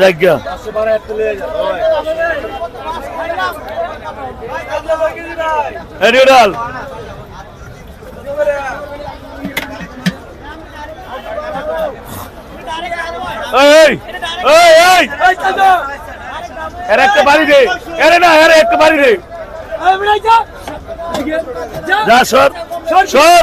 জায়গা এরিয়াল এই এই একটা বাড়ি দে এরে না এর একটা বাড়ি দে যা সর সর সর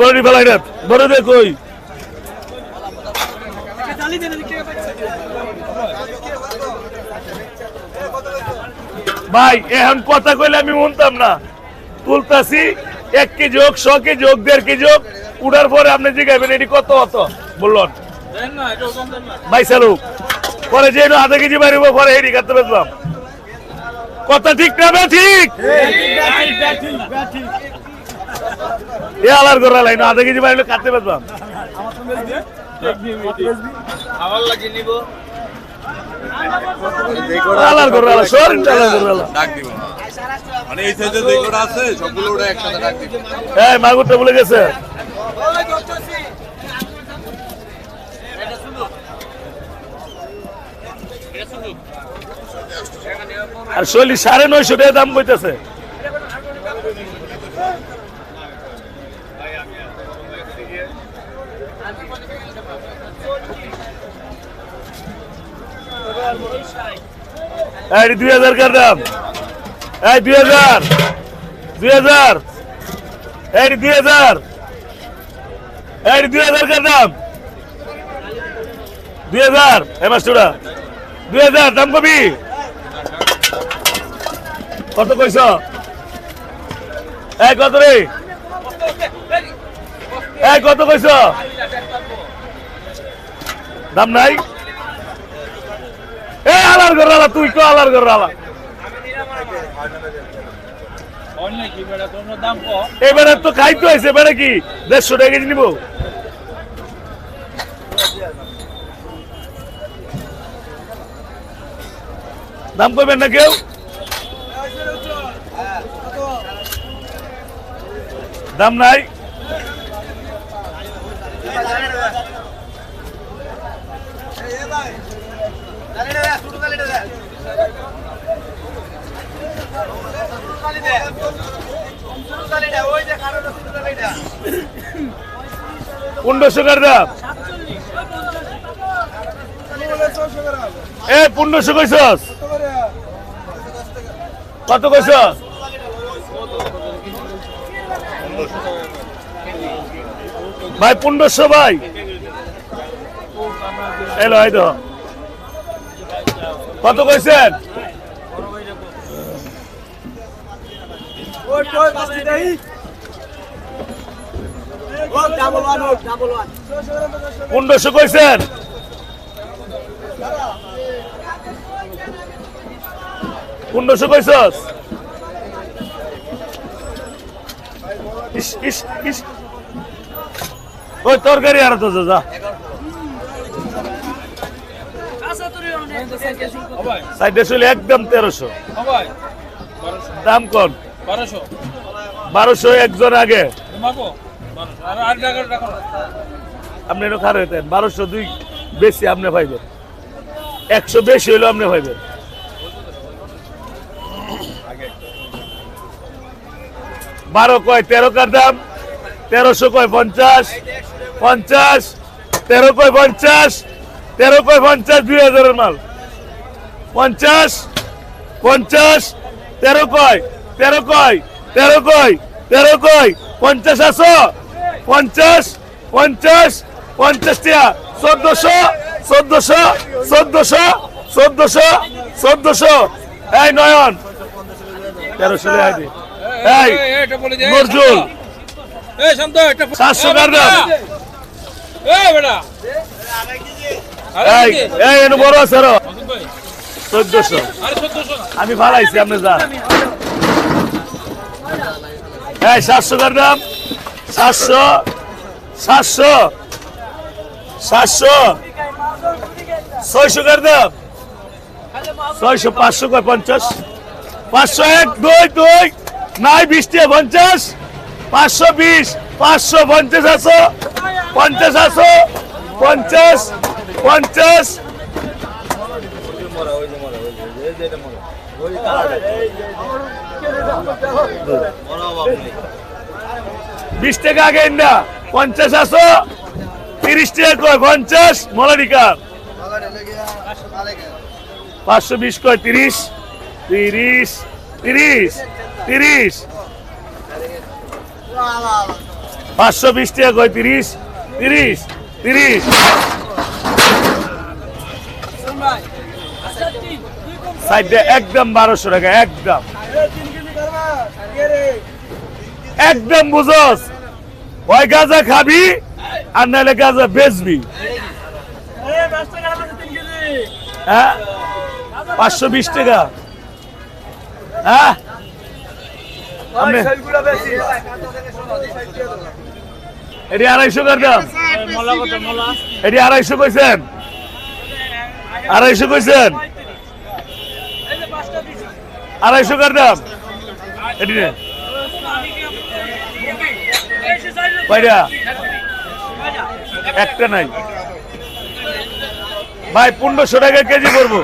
বড়ি ফেলাই না বড় দে কই? ভাই, এখন কথা কইলে আমি শুনতাম না। তুলতাছি, এক কেজি হোক, শ কেজি হোক, দেড় কেজি হোক। উঠার পরে আপনি জিগাইবেন এটি কত কত বললেন পরে যে আধা কেজি বাড়িব পরে এটি কাটতে বেচলাম। কথা ঠিক না বে ঠিক এ আলার করে লাইন আধা কেজি বাড়িলে কাটতে বেচলাম। আলার করে আলার সরিন আলার করে আলার ডাক দিব। মানে এই আছে সবগুলো ওটা একসাথে মাগুরটা বলে গেছে। আর শৈলী সাড়ে নয়শো টাকা দাম বইতেছে দুই হাজার কার দাম। এই দুই হাজার দুই হাজার, এই দুই হাজার, এই দুই হাজার কার দাম? দুই হাজার, এ মাস্টুরা দুই হাজার, দাম কবি? কত কইস এই কত রে? এই কত কইস দাম নাই? এ আলার ঘর আলা, তুই কো আলার ঘর আলা? এবারে তো খাইতে হয়েছে এবারে কি? দেড়শো টাকা কেজি নিবো? দাম করবেন না কেউ? দাম নাই? পনেরোশো কার দাম এ পনেরোশো কইছস? কত কইছস? ভাই, পনেরোশো ভাই। এলো এই তো কত কইছেন? পনেরোশো কইছেন? পনেরোশো কইছস? ওই তরকারি আর তো যা একদম তেরোশো। দাম কম বারোশো। বারোশো একজন আগে। আপনি এটা খারাপ হইতেন। বারোশো দুই বেশি আপনি পাইবেন। একশো বেশি হইল আপনি পাইবেন। বারো কয়, তেরো কার দাম? তেরোশো কয়, পঞ্চাশ? পঞ্চাশ? তেরো কয়, পঞ্চাশ? তেরো কয়, পঞ্চাশ? দুই হাজারের মাল। পঞ্চাশ? পঞ্চাশ? তেরো কয় তেরো কয় তেরো কয় তেরো কয়, পঞ্চাশ আসো পঞ্চাশ পঞ্চাশ পঞ্চাশ টাকা চোদ্দশো চোদ্দশো চোদ্দশো চোদ্দশো চোদ্দশো। এই নয়ন। তেরোশো টাকা দে। এই এটা বলে দে নজরুল। এই শান্ত। এটা সাতশো টাকার দাম। এই বেটা। এই এই এনে বড় আছে চোদ্দশো। আরে 1400 না। আমি ভাড়াইছি আপনি যান এই সাতশো কার দাম। সাতশো সাতশো সাতশো ছয়শো কার দাম ছয়শো পাঁচশো কয় পঞ্চাশ পাঁচশো এক দুই দুই নাই বিশ টাকা পঞ্চাশ পাঁচশো বিশ পাঁচশো পঞ্চাশ আছো পঞ্চাশ আছো পঞ্চাশ পঞ্চাশ বিশ টাকা আগে না পঞ্চাশ আসো। তিরিশ টাকা কয়? পঞ্চাশ? মলানিকার পাঁচশো বিশ কয়? তিরিশ? তিরিশ? তিরিশ? তিরিশ? পাঁচশো বিশ টাকা কয়? তিরিশ? তিরিশ? তিরিশ? একদম বারোশো টাকা, একদম। একদম বুঝোস। ওই গাজা খাবি আর নাহলে গাজা বেচবি। হ্যাঁ? পাঁচশো বিশ টাকা। হ্যাঁ? এটি আড়াইশো কার দাম। এটি আড়াইশো কইছেন? আড়াইশো কইছেন? আড়াইশো কার দাম। এটি নে কয়টা একটা নাই। ভাই, পনেরোশো টাকা কেজি করব।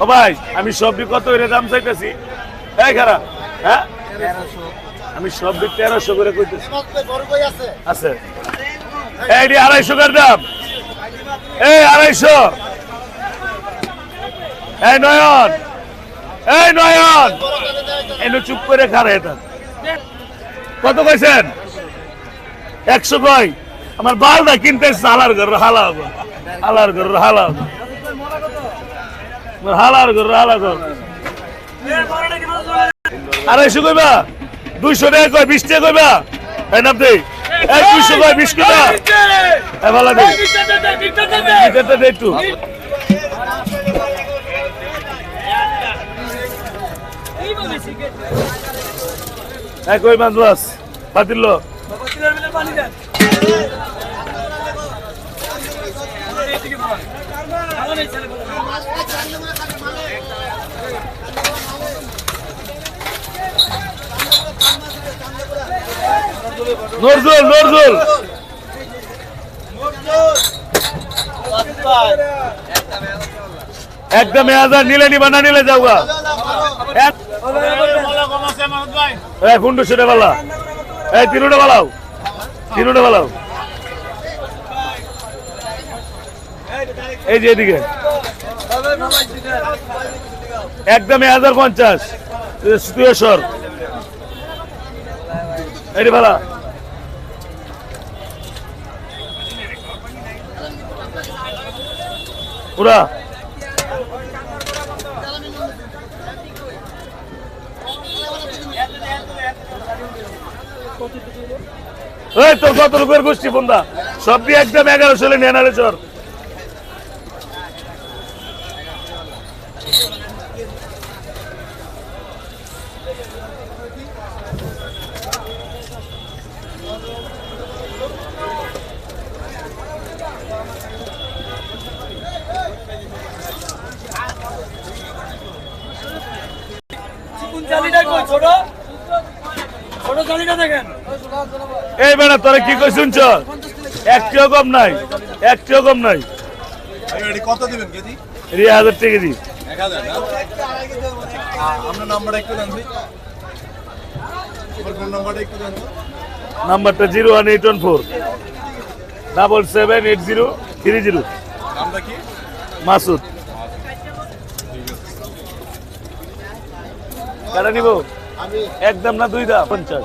ও ভাই, আমি সবজি কত করে দাম চাইতেছি? এই খারাপ হ্যাঁ? আমি সবজি তেরোশো করে কইতেছি। আছে। এই যে আড়াইশো কার দাম। এই আড়াইশো। এই নয়ন। এই নয়ন! এনে চুপ করে খারে এটা। কত কইছেন? একশো কয়? আমার বালদা কিনতে হালার ঘর হালা হালার ঘর হালা হালার ঘর হালা ঘর। আড়াইশো কইবা। দুইশো টাকা কয় বিশ টাকা কইবা? এই নাম দে। এই দুইশো কয় বিশ টাকা। ভালো দে। এটা দে একটু। এই কই মানলাস বাতিল নজরুল নজরুল। একদম নিলে নিবা না নিলে যাওগা এই কুন্ডু সেটা এই তিনুটা বালাও তিনুটা বালাও এই যে এদিকে। একদম এক হাজার পঞ্চাশ। সর। এটি বালা পুরা এই তোর কত রূপের গোষ্ঠী বন্ধা? সব দিয়ে একদম এগারোশো নিয়ে নালে চর এই বেড়া তোরা কি কই শুনছ? একটিও কম নাই একটিও কম নাই। কত দিবেন কেজি? রিয়া হাজার টাকা এক না? আপনার নাম্বারটা একটু দেন ভাই। আপনার ফোন নাম্বারটা একটু দেন নাম্বারটা zero one eight one four double seven eight zero three zero. Masud. কাটা নিব? একদম না দুই দা পঞ্চাশ।